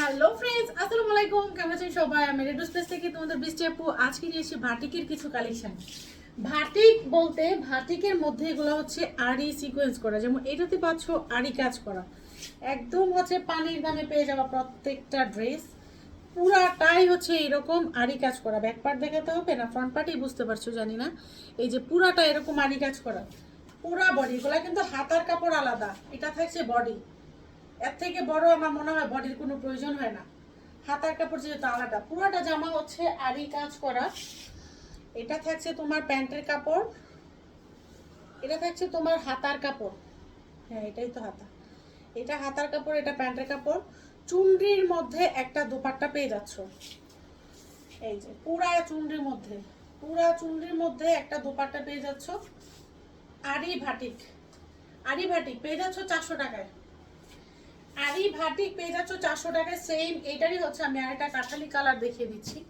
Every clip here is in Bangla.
হ্যালো ফ্রেন্ডস আসসালামু আলাইকুম। কেমন আছেন সবাই? আমি রেডো স্পেস থেকে তোমাদের বৃষ্টি আপু আজকে নিয়ে এসেছি ভাটিকের কিছু কালেকশন ভাটিক বলতে ভাটিকের মধ্যে এগুলো হচ্ছে আড়ি সিকোয়েন্স করা। যেমন এটাতে পাচ্ছ আড়ি কাজ করা। একদম হচ্ছে পানির দামে পেয়ে যাওয়া প্রত্যেকটা ড্রেস পুরাটাই হচ্ছে এরকম আড়ি কাজ করা। ব্যাক পার্ট দেখাতে হবে না ফ্রন্ট পার্টই বুঝতে পারছ, জানি না। এই যে পুরাটা এরকম আড়ি কাজ করা। পুরা বডি এগুলো কিন্তু হাতার কাপড় আলাদা। এটা থাকছে বডি এর থেকে বড় আমার মনে হয় বডির কোনো প্রয়োজন হয় না। হাতার কাপড় যেহেতু আলাদা পুরোটা জামা হচ্ছে আড়ি কাজ করা। এটা থাকছে তোমার প্যান্টের কাপড়। এটা থাকছে তোমার হাতার কাপড়। হ্যাঁ এটাই তো হাতা। এটা হাতার কাপড়, এটা প্যান্টের কাপড়। চুনরির মধ্যে একটা দোপাট্টা পেয়ে যাচ্ছ। এই যে, পুরা চুনরির মধ্যে। পুরা চুনরির মধ্যে একটা দোপাট্টা পেয়ে যাচ্ছ। আড়ি ভাটিক। আড়ি ভাটিক, পেয়ে যাচ্ছ চারশো টাকায়। আর এই ভাটিক পেয়ে যাচ্ছ চারশো টাকায়। সেম এটারই হচ্ছে আমি আর একটা কাঠালি কালার দেখিয়ে দিচ্ছি।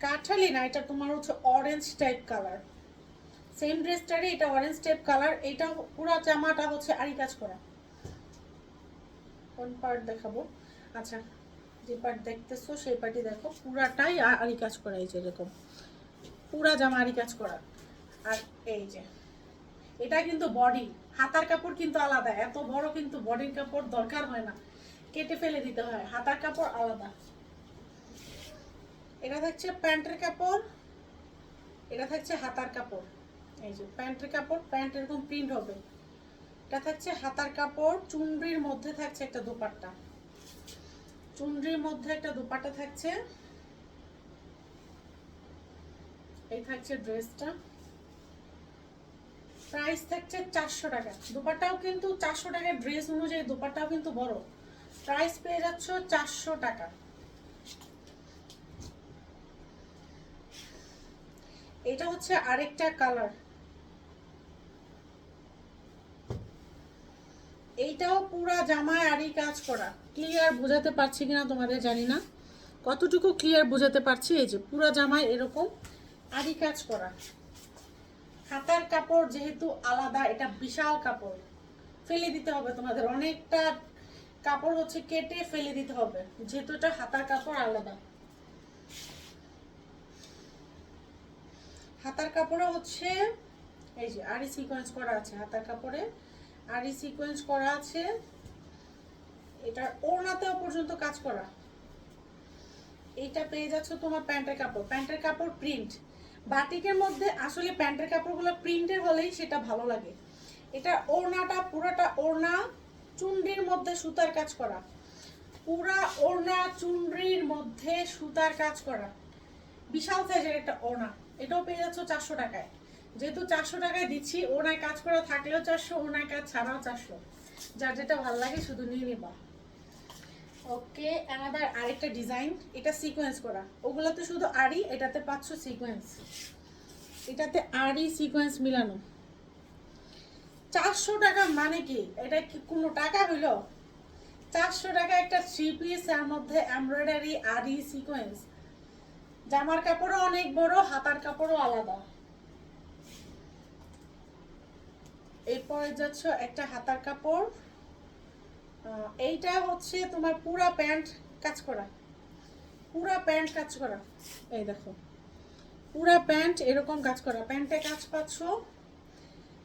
কাঠালি না, এটা তোমার হচ্ছে অরেঞ্জ টাইপ কালার সেম ড্রেসটারই এটা অরেঞ্জ টাইপ কালার এটা পুরো জামাটা হচ্ছে আড়ি কাজ করা। কোন পার্ট দেখাবো? আচ্ছা যে পার্ট দেখতেছো সেই পার্টই দেখো। পুরাটাই আ- আড়ি কাজ করা এই যে এরকম। পুরা জামা আড়ি কাজ করা। আর এই যে এটা কিন্তু বডি হাতার কাপড় কিন্তু আলাদা, এত বড় কিন্তু বডির কাপড় দরকার হয় না। কেটে ফেলে দিতে হয়, হাতার কাপড় আলাদা। এটা থাকছে প্যান্টের কাপড়, এটা থাকছে হাতার কাপড়। এই যে প্যান্টের কাপড়, প্যান্ট এরকম প্রিন্ট হবে। এটা থাকছে হাতার কাপড়, চুনরির মধ্যে থাকছে একটা দোপাট্টা। চুনরির মধ্যে একটা দোপাট্টা থাকছে। এই থাকছে ড্রেসটা প্রাইস থাকছে চারশো টাকা। দোপাট্টাও কিন্তু চারশো টাকার ড্রেস অনুযায়ী, দোপাট্টাও কিন্তু বড়। প্রাইস পেয়ে যাচ্ছ চারশো টাকা। এটা হচ্ছে আরেকটা কালার এইটাও পুরা জামায় আরই কাজ করা। ক্লিয়ার বোঝাতে পারছি কিনা তোমাদের জানি না। কতটুকু ক্লিয়ার বোঝাতে পারছি? এই যে পুরা জামায় এরকম আরই কাজ করা। হাতার কাপড় যেহেতু আলাদা, এটা বিশাল কাপড়। ফেলে দিতে হবে তোমাদের। অনেকটা কাপড় হচ্ছে কেটে ফেলে দিতে হবে। যেহেতু এটা হাতার কাপড় আলাদা। হাতার কাপড়ে হচ্ছে, এই যে আরি সিকোয়েন্স করা আছে হাতার কাপড়ে। আরি সিকোয়েন্স করা আছে, এটার ওড়নাতেও পর্যন্ত কাজ করা। এইটা পেয়ে যাচ্ছে তোমার প্যান্টের কাপড়। প্যান্টের কাপড় প্রিন্ট বাটিকের মধ্যে আসলে প্যান্টের কাপড়গুলো প্রিন্টের হলেই সেটা ভালো লাগে। এটা ওড়নাটা, পুরাটা ওড়না, চুনরির মধ্যে সুতার কাজ করা। পুরা ওড়না, চুনরির মধ্যে সুতার কাজ করা। বিশাল সাইজের একটা ওড়না। এটাও পেয়ে যাচ্ছ চারশো টাকায়। যেহেতু চারশো টাকায় দিচ্ছি ওনায় কাজ করা থাকলেও চারশো ওনায় কাজ ছাড়াও চারশো। যার যেটা ভালো লাগে শুধু নিয়ে নিবা। ওকে, আমাদের আরেকটা ডিজাইন এটা সিকোয়েন্স করা। ওগুলোতে শুধু আড়ি, এটাতে পাচ্ছ সিকোয়েন্স এটাতে আড়ি সিকোয়েন্স মিলানো। চারশো টাকা মানে কি? এটা কি কোনো টাকা হইল? চারশো টাকা একটা থ্রি পিস এর মধ্যে এমব্রয়ডারি আড়ি সিকোয়েন্স জামার কাপড়ও অনেক বড়, হাতার কাপড়ও আলাদা। এরপরে যাচ্ছ একটা হাতার কাপড়। এইটা হচ্ছে তোমার পুরা প্যান্ট কাজ করা। পুরা প্যান্ট কাজ করা। এই দেখো। পুরা প্যান্ট এরকম কাজ করা। প্যান্টে কাজ পাচ্ছ,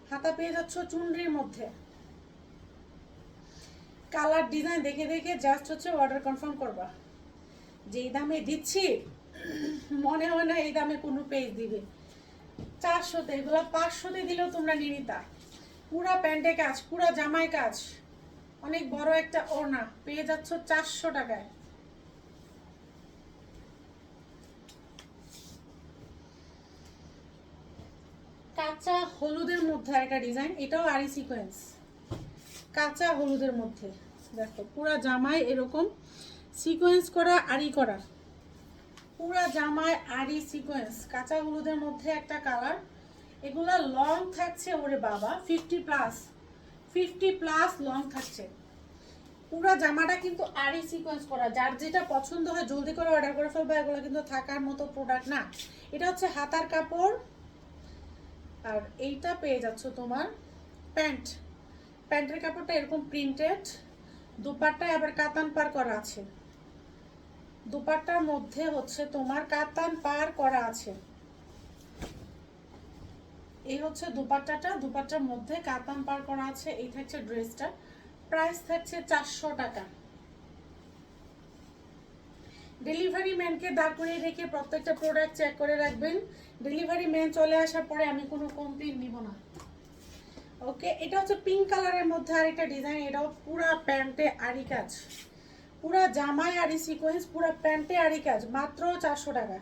হাতা পেয়ে যাচ্ছ চুনরির মধ্যে। কালার ডিজাইন দেখে দেখে জাস্ট হচ্ছে অর্ডার কনফার্ম করবা। যেই দামে দিচ্ছি, মনে হয় না এই দামে কোনো পেজ দিবে। চারশোতে, এগুলো পাঁচশোতে দিলেও তোমরা নিয়ে নিতা। পুরা প্যান্টে কাজ, পুরা জামায় কাজ। অনেক বড় একটা ওড়না। পেয়ে যাচ্ছ চারশো টাকায়। কাঁচা হলুদের মধ্যে একটা ডিজাইন, এটাও আরি সিকোয়েন্স কাঁচা হলুদের মধ্যে। দেখো, পুরা জামায় এরকম সিকোয়েন্স করা আরি করা। পুরা জামায় আরি সিকোয়েন্স কাঁচা হলুদের মধ্যে একটা কালার এগুলা লং থাকছে ওরে বাবা fifty plus fifty plus long থাকছে। পুরো জামাটা কিন্তু আরি সিকোয়েন্স করা। যার যেটা পছন্দ হয়, জলদি করে অর্ডার করে ফেলবে, এগুলো কিন্তু থাকার মতো প্রোডাক্ট না। এটা হচ্ছে হাতার কাপড়। আর এইটা পেয়ে যাচ্ছ তোমার প্যান্ট। প্যান্টের কাপড়টা এরকম প্রিন্টেড দুপাট্টায় আবার কাতান পার করা আছে। দুপাট্টার মধ্যে হচ্ছে তোমার কাতান পার করা আছে। এই হচ্ছে দুপাট্টাটা। দুপাট্টার মধ্যে কাতান পার করা আছে, এই থাকছে ড্রেসটা। প্রাইস থাকছে চারশো টাকা। ডেলিভারি ম্যানকে দাঁড় করিয়ে রেখে প্রত্যেকটা প্রোডাক্ট চেক করে রাখবেন। ডেলিভারি ম্যান চলে আসার পরে আমি কোনো কমপ্লেন নিব না। ওকে, এটা হচ্ছে পিঙ্ক কালারের মধ্যে আরেকটা ডিজাইন, এটাও পুরা প্যান্টে আরি কাজ। পুরা জামায় আরি সিকোয়েন্স, পুরা প্যান্টে আরি কাজ, মাত্র চারশো টাকা।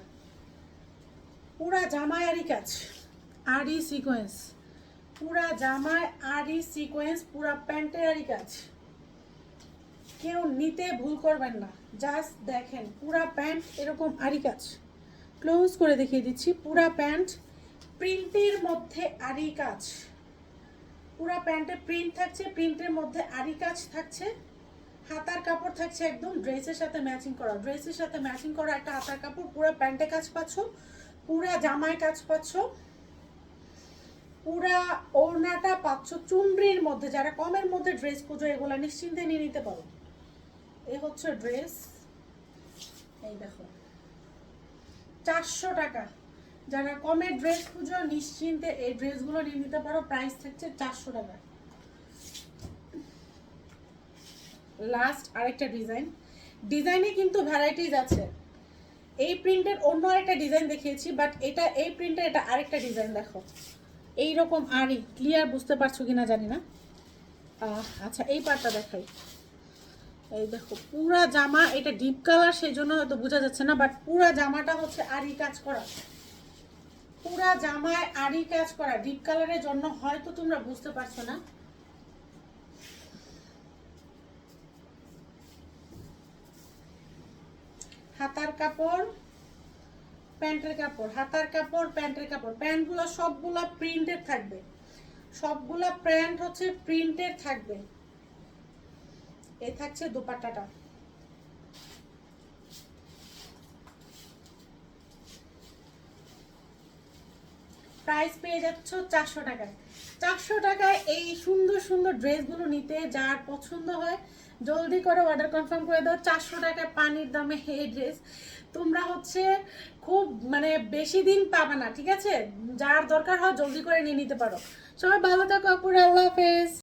পুরা জামায় আরি কাজ। আরি সিকোয়েন্স পুরা জামায় আরি সিকোয়েন্স পুরা প্যান্টে আরি কাজ। কেউ নিতে ভুল করবেন না জাস্ট দেখেন, পুরা প্যান্ট এরকম আরি কাজ। ক্লোজ করে দেখিয়ে দিচ্ছি, পুরা প্যান্ট প্রিন্টের মধ্যে আরি কাজ। পুরা প্যান্টে প্রিন্ট থাকছে, প্রিন্টের মধ্যে আরি কাজ থাকছে। হাতার কাপড় থাকছে একদম ড্রেসের সাথে ম্যাচিং করা। ড্রেসের সাথে ম্যাচিং করা একটা হাতার কাপড়, পুরো প্যান্টে কাজ পাচ্ছ, পুরা জামায় কাজ পাচ্ছ। পুরা ওড়নাটা পাচ্ছ চুমড়ির মধ্যে। যারা কমের মধ্যে ড্রেস খুঁজো, এগুলো নিশ্চিন্তে নিয়ে নিতে পারো। এই হচ্ছে ড্রেস এই দেখো। চারশো টাকা। যারা কমের ড্রেস খুঁজো, নিশ্চিন্তে এই ড্রেসগুলো নিয়ে নিতে পারো। প্রাইস থাকছে চারশো টাকা। লাস্ট আরেকটা ডিজাইন ডিজাইনে কিন্তু ভ্যারাইটিস আছে। এই প্রিন্টের অন্য আরেকটা ডিজাইন দেখিয়েছি বাট এটা, এই প্রিন্টের এটা আরেকটা ডিজাইন দেখো। এই রকম আরই ক্লিয়ার বুঝতে পারছ কিনা জানি না। আচ্ছা এই পার্টটা দেখাই। এই দেখো, পুরা জামা, এটা ডিপ কালার সেই জন্য হয়তো বোঝা যাচ্ছে না বাট পুরা জামাটা হচ্ছে আরি কাজ করা। পুরা জামায় আরি কাজ করা ডিপ কালারের জন্য হয়তো তোমরা বুঝতে পারছ না। হাতার কাপড় প্যান্টের কাপড়, হাতার কাপড়, প্যান্টের কাপড়। প্যান্টগুলো সবগুলো প্রিন্টের থাকবে। সবগুলো প্যান্ট হচ্ছে প্রিন্টের থাকবে। এই থাকছে দোপাট্টাটা। প্রাইস পেয়ে যাচ্ছ চারশো টাকায়। চারশো টাকায় এই সুন্দর সুন্দর ড্রেসগুলো নিতে যার পছন্দ হয়, জলদি করে অর্ডার কনফার্ম করে দাও। চারশো টাকায় পানির দামে এই ড্রেস তোমরা হচ্ছে খুব মানে বেশি দিন পাবে না, ঠিক আছে? যার দরকার হয় জলদি করে নিয়ে নিতে পারো। সবাই ভালো থাকো আপুর আল্লাহ হাফেজ।